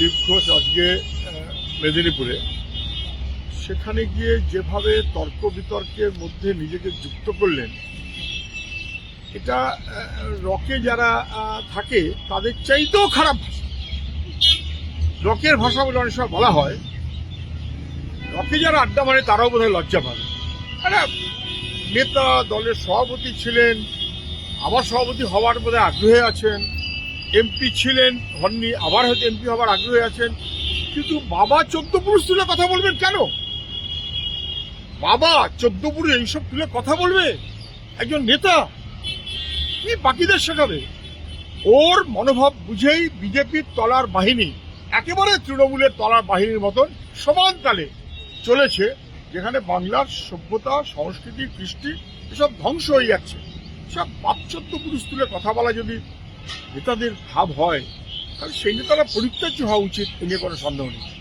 দিলীপ ঘোষ আজকে মেদিনীপুরে। সেখানে গিয়ে যেভাবে তর্ক বিতর্কের মধ্যে নিজেকে যুক্ত করলেন, এটা রকে যারা থাকে, তাদের চাইতেও খারাপ ভাষা। রকের ভাষা বলে অনেক সময় বলা হয়। রকে যারা আড্ডা মানে তারাও বোধহয় লজ্জা পাবে। একটা নেতা দলের সভাপতি ছিলেন আবার সভাপতি হওয়ার বোধহয় আগ্রহে আছেন। এমপি ছিলেন, হননি, আবার হয়তো এমপি হবার আগ্রহে আছেন। কিন্তু বাবা চোদ্দ পুরুষ তুলে কথা বলবেন কেন? বাবা চোদ্দ পুরুষ এইসব তুলে কথা বলবে? একজন নেতা? কি বাকিদের শেখাবে? ওর মনোভাব বুঝেই বিজেপির তলার বাহিনী, একেবারে তৃণমূলের তলার বাহিনীর মতন সমান তালে চলেছে, যেখানে বাংলার সভ্যতা, সংস্কৃতি, কৃষ্টি এসব ধ্বংস হয়ে যাচ্ছে। সব পাশ্চাত্য পুরুষ তুলে কথা বলা যদি নেতাদের ভাব হয় তাহলে সেই নেতারা পরিত্যাজ্য হওয়া উচিত এ নিয়ে কোনো সন্দেহ নেই।